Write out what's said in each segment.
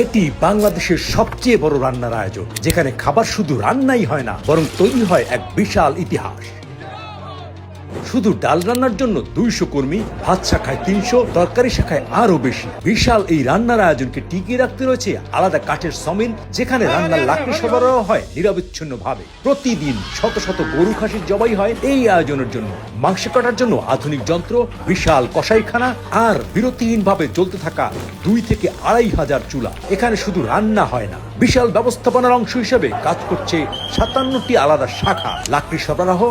এটি বাংলাদেশের সবচেয়ে বড় রান্নার আয়োজন, যেখানে খাবার শুধু রান্নাই হয় না, বরং তৈরি হয় এক বিশাল ইতিহাস। শুধু ডাল রান্নার জন্য দুইশো কর্মী, ভাত শাখায় তিনশো, তরকারি শাখায় আরও বেশি। বিশাল এই রান্নার আয়োজনকে টিকিয়ে রাখতে রয়েছে আলাদা কাঠের সমিল, যেখানে রান্নার লাকড়ি সরবরাহ হয় নিরবিচ্ছিন্ন ভাবে প্রতিদিন শত শত গরু খাসির জবাই হয় এই আয়োজনের জন্য। মাংস কাটার জন্য আধুনিক যন্ত্র, বিশাল কসাইখানা আর বিরতিহীন ভাবে চলতে থাকা দুই থেকে আড়াই হাজার চুলা। এখানে শুধু রান্না হয় না, বিশাল ব্যবস্থাপনার অংশ হিসেবে কাজ করছে সাতান্নটি আলাদা শাখা। লাকড়ি সরবরাহ,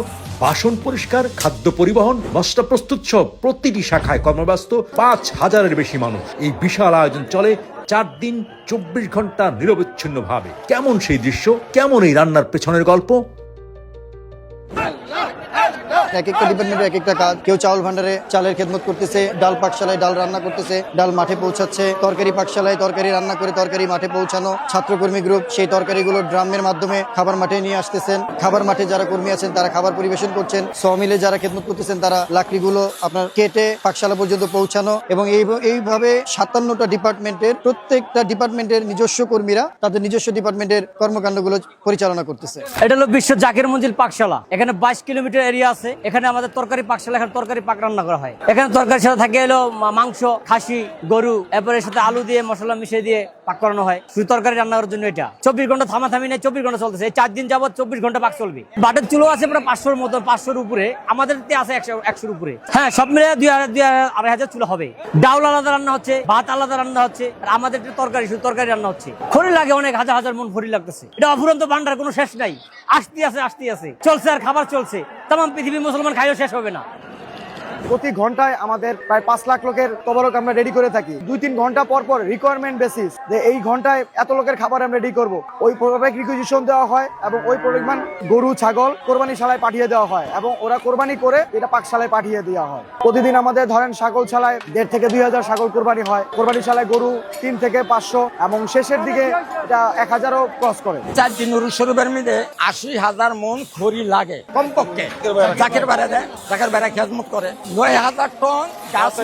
বাসন পরিষ্কার, খাদ্য পরিবহন মশলা প্রস্তুত সহ প্রতিটি শাখায় কর্মব্যস্ত পাঁচ হাজারের বেশি মানুষ। এই বিশাল আয়োজন চলে চার দিন চব্বিশ ঘণ্টা নিরবচ্ছিন্ন ভাবে কেমন সেই দৃশ্য? কেমন এই রান্নার পেছনের গল্প? এক একটা ডিপার্টমেন্টের এক একটা কাজ। কেউ চাউল ভান্ডারে চালের খেদমত করতেছে, ডাল পাকশালায় ডাল রান্না করতেছে, ডাল মাঠে পৌঁছাচ্ছে, তরকারি পাকশালায় তরকারি রান্না করে তরকারি মাঠে পৌঁছানো, ছাত্রকর্মী গ্রুপ সেই তরকারিগুলো ড্রামের মাধ্যমে খাবার মাঠে নিয়ে আসতেছেন। খাবার মাঠে যারা কর্মী আছেন, তারা খাবার পরিবেশন করছেন। সমিলে যারা খেদমত করতেছেন, তারা লাকড়িগুলো আপনার কেটে পাকশালা পর্যন্ত পৌঁছানো এবং এই এইভাবে সাতান্নটা ডিপার্টমেন্টের প্রত্যেকটা ডিপার্টমেন্টের নিজস্ব কর্মীরা তাদের নিজস্ব ডিপার্টমেন্টের কর্মকাণ্ডগুলো পরিচালনা করতেছে। এটা হলো বিশ্ব জাকির মঞ্জিল পাকশালা। এখানে বাইশ কিলোমিটার এরিয়া আছে। এখানে আমাদের তরকারি পাকশালা এখানে তরকারি পাক রান্না করা হয়। এখানে তরকারির সাথে থাকে এলো মাংস, খাসি, গরু, এরপরে এর সাথে আলু দিয়ে, মশলা মিশিয়ে দিয়ে পাক করানো হয়। শুধু তরকারি রান্না করার জন্য এটা। চব্বিশ ঘণ্টা থামা থামি নেই, চব্বিশ ঘণ্টা চলতেছে। চার দিন যাবত চব্বিশ ঘণ্টা পাক চলবে। বাটের চুলো আছে প্রায় পাঁচশোর মতো, পাঁচশোর উপরে। আমাদের আছে একশো, একশোর উপরে। হ্যাঁ সব মিলে দুই হাজার দুই হাজার, আড়াই হাজার চুলো হবে। ডাউল আলাদা রান্না হচ্ছে, ভাত আলাদা রান্না হচ্ছে, আর আমাদের তরকারি, শুধু তরকারি রান্না হচ্ছে। খড়ি লাগে অনেক, হাজার হাজার মন খড়ি লাগতেছে। এটা অফুরন্ত ভান্ডার, কোনো শেষ নাই। আসতে আছে আসতে আছে। চলছে আর খাবার চলছে। তাম পৃথিবী মুসলমান খাইও শেষ হবে না। প্রতি ঘন্টায় আমাদের প্রায় পাঁচ লাখ লোকের তবরক আমরা রেডি করে থাকি। দুই তিন ঘণ্টা পর পর রিকোয়ারমেন্ট বেসিস যে এই ঘন্টায় এত লোকের খাবার আমরা রেডি করব। ওই প্রোডাক্ট রিকুইজিশন দেওয়া হয় এবং ওই পরিমাণ গরু ছাগল কোরবানি শালায় পাঠিয়ে দেওয়া হয় এবং ওরা কোরবানি করে এটা পাকশালায় পাঠিয়ে দেওয়া হয়। প্রতিদিন আমাদের ধরেন ছাগল ছালায় দেড় থেকে দুই হাজার ছাগল কোরবানি হয়। কোরবানি শালায় গরু তিন থেকে পাঁচশো এবং শেষের দিকে এটা এক হাজারও ক্রস করে। চার দিন শরীফের মধ্যে আশি হাজার মন খড়ি লাগে কমপক্ষে। জাকের বেড়া দেয় জাকের বেড়া খেজমত করে। নয় হাজার টন গাছ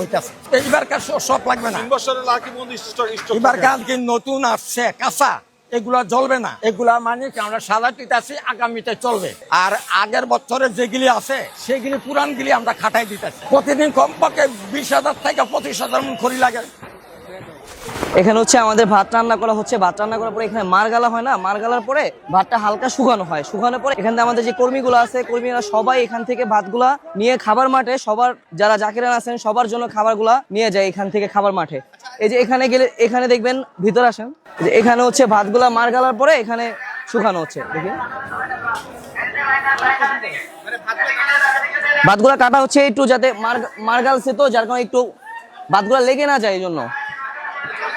হইতাছে এইবার কাজ সব লাগবে না। এবার কাজ কি নতুন আসছে? কাঁচা। এগুলা জ্বলবে না। এগুলা মানে আমরা সাদা দিতেছি আগামীতে চলবে। আর আগের বছরের যেগুলি আছে সেগুলি পুরান গিলি আমরা খাটাই দিতেছি। প্রতিদিন কমপক্ষে বিশ হাজার থেকে পঁচিশ হাজার মন খড়ি লাগে। এখানে হচ্ছে আমাদের ভাত রান্না করা হচ্ছে, ভাত রান্না করার পরে এখানে মারগালা হয় না? মারগালার পরে ভাতটা হালকা শুকানো হয়। শুকানোর পরে এখানে আমাদের যে কর্মীগুলো আছে, কর্মীরা সবাই এখান থেকে ভাতগুলা নিয়ে খাবার মাঠে, সবার যারা জাকিরান আছেন, সবার জন্য খাবারগুলা নিয়ে যায় এখান থেকে খাবার মাঠে। এই যে এখানে গেলে, এখানে দেখবেন, ভিতরে আসেন, যে এখানে হচ্ছে ভাতগুলা মারগালার পরে এখানে শুকানো হচ্ছে। দেখি। ভাতগুলা কাটা হচ্ছে একটু যাতে মার- মারগালছে তো যার কারণে একটু ভাতগুলা লেগে না যায় এই জন্য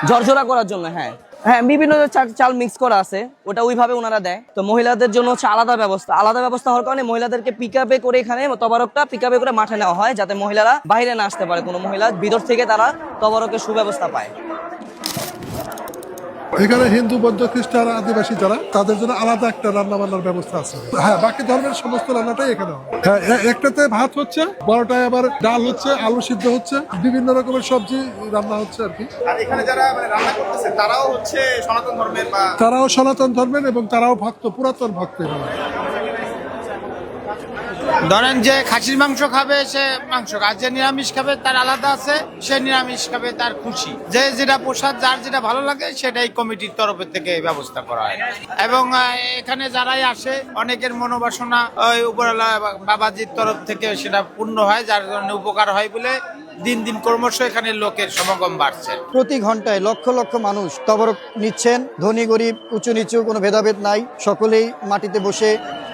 ঝরঝরা করার জন্য হ্যাঁ। হ্যাঁ বিভিন্ন চাল মিক্স করা আছে, ওটা ওইভাবে ওনারা দেয়। তো মহিলাদের জন্য হচ্ছে আলাদা ব্যবস্থা। আলাদা ব্যবস্থা হওয়ার কারণে মহিলাদেরকে পিক আপে করে এখানে তবারকটা পিক আপে করে মাঠে নেওয়া হয়, যাতে মহিলারা বাইরে না আসতে পারে। কোনো মহিলা ভিতর থেকে তারা তবারকের সুব্যবস্থা পায়। এখানে হিন্দু বৌদ্ধ খ্রিস্টান আদিবাসী যারা তাদের জন্য আলাদা একটা রান্না বান্নার ব্যবস্থা আছে। হ্যাঁ বাকি ধর্মের সমস্ত রান্নাটাই এখানে হয় একটাতে ভাত হচ্ছে বড়টায় আবার ডাল হচ্ছে আলু সিদ্ধ হচ্ছে বিভিন্ন রকমের সবজি রান্না হচ্ছে আর কি। এখানে যারা মানে রান্না করতেছে তারাও হচ্ছে সনাতন ধর্মের তারাও সনাতন ধর্মের এবং তারাও ভক্ত পুরাতন ভক্ত এখানে। ধরেন যে খাসির মাংস খাবে, সে মাংস। আর যে নিরামিষ খাবে, তার আলাদা আছে, সে নিরামিষ খাবে, তার খুশি। যে যেটা প্রসাদ, যার যেটা ভালো লাগে, সেটাই কমিটির তরফের থেকে ব্যবস্থা করা হয়। এবং এখানে যারাই আসে, অনেকের মনোবাসনা, ওই উপরওয়ালা বাবাজির তরফ থেকে সেটা পূর্ণ হয়, যার জন্য উপকার হয় বলে দিন দিন ক্রমশ এখানে লোকের সমাগম বাড়ছে। প্রতি ঘন্টায় লক্ষ লক্ষ মানুষ তবরক নিচ্ছেন। ধনী গরিব, উঁচু নিচু কোনো ভেদাভেদ নাই। সকলেই মাটিতে বসে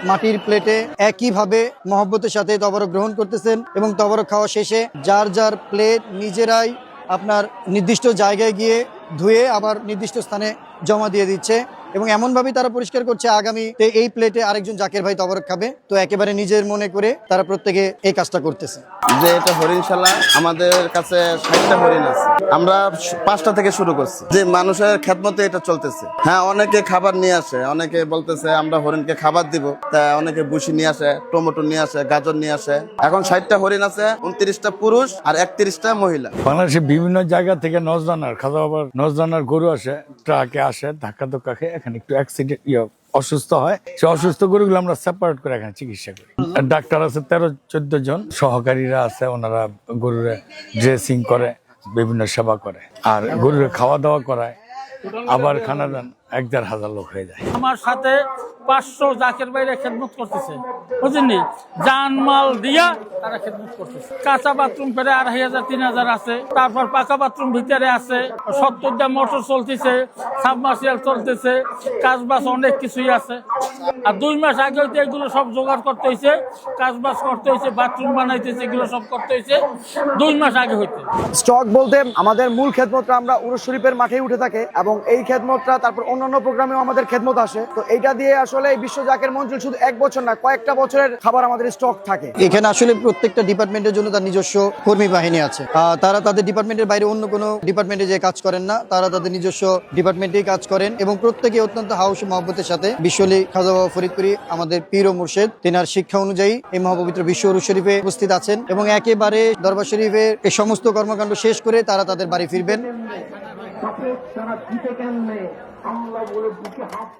মাটির প্লেটে একইভাবে মহব্বতের সাথে তবরক গ্রহণ করতেছেন এবং তবরক খাওয়া শেষে যার যার প্লেট নিজেরাই আপনার নির্দিষ্ট জায়গায় গিয়ে ধুয়ে আবার নির্দিষ্ট স্থানে জমা দিয়ে দিচ্ছে। এবং এমন ভাবেই তারা পরিষ্কার করছে আগামীতে এই প্লেটে আরেকজন জাকের ভাই তবরক খাবে। তো একেবারে নিজের মনে করে তারা প্রত্যেকে এই কাজটা করতেছে। যে এটা হরিণশালা আমাদের কাছে ষাটটা হরিণ আছে। আমরা পাঁচটা থেকে শুরু করছি। যে মানুষের খেদমতে এটা চলতেছে। হ্যাঁ অনেকে খাবার নিয়ে আসে। অনেকে বলতেছে আমরা হরিণকে খাবার দিব। তা অনেকে বুসি নিয়ে আসে টমেটো নিয়ে আসে গাজর নিয়ে আসে। এখন ষাটটা হরিণ আছে উনত্রিশটা পুরুষ আর একত্রিশটা মহিলা। বাংলাদেশে বিভিন্ন জায়গা থেকে নজরানার খাওয়া আবার নজরানার গরু আসে ট্রাকে আসে ধাক্কা ধক্কা খেয়ে এখানে একটু অ্যাক্সিডেন্ট ইয়ে অসুস্থ হয়। সে অসুস্থ গরুগুলো আমরা সেপারেট করে এখানে চিকিৎসা করি। ডাক্তার আছে তেরো, চোদ্দ জন। সহকারীরা আছে, ওনারা গরুরে ড্রেসিং করে, বিভিন্ন সেবা করে। আর গরুরে খাওয়া দাওয়া করায়। আবার খানা দান। এক দেড় হাজার লোক হয়ে যায়। আমার সাথে পাঁচশো জাকের বাইরে খেদমত করতেছে। বুঝলি জানমাল দিয়া তারা খেদমত করতেছে। কাঁচা বাথরুম ফেরে আড়াই হাজার তিন হাজার আছে। তারপর পাকা বাথরুম ভিতরে আছে। সত্তরটা মোটর চলতেছে সাবমার্সিয়াল চলতেছে। কাজ বাস অনেক কিছুই আছে। আর দুই মাস আগে হইতে এগুলো সব জোগাড় করতে হয়েছে কাজ বাস করতে হয়েছে বাথরুম বানাইতেছে এগুলো সব করতে হয়েছে দুই মাস আগে হইতে। স্টক বলতে আমাদের মূল খেদমতটা আমরা উরুস শরীফের মাঠেই উঠে থাকে এবং এই খেদমতটা তারপর অন্যান্য প্রোগ্রামেও আমাদের খেদমত আসে। তো এইটা দিয়ে আসলে এই বিশ্ব জাকের মঞ্চল শুধু এক বছর না কয়েকটা বছরের খাবার আমাদের স্টক থাকে। এখানে আসলে প্রত্যেকটা ডিপার্টমেন্টের জন্য তার নিজস্ব কর্মী বাহিনী আছে। আহ, তারা তাদের ডিপার্টমেন্টের বাইরে অন্য কোনো ডিপার্টমেন্টে যে কাজ করেন না। তারা তাদের নিজস্ব ডিপার্টমেন্টেই কাজ করেন এবং প্রত্যেকে অত্যন্ত হাউস মহব্বতের সাথে বিশ্বলি খাজা বাবা ফরিদপুরি আমাদের পীর ও মুর্শেদ তেনার শিক্ষা অনুযায়ী এই মহাপবিত্র বিশ্ব উরুস শরীফে উপস্থিত আছেন এবং একেবারে দরবার শরীফের এই সমস্ত কর্মকাণ্ড শেষ করে তারা তাদের বাড়ি ফিরবেন। আল্লাহ বলে বুকে হাত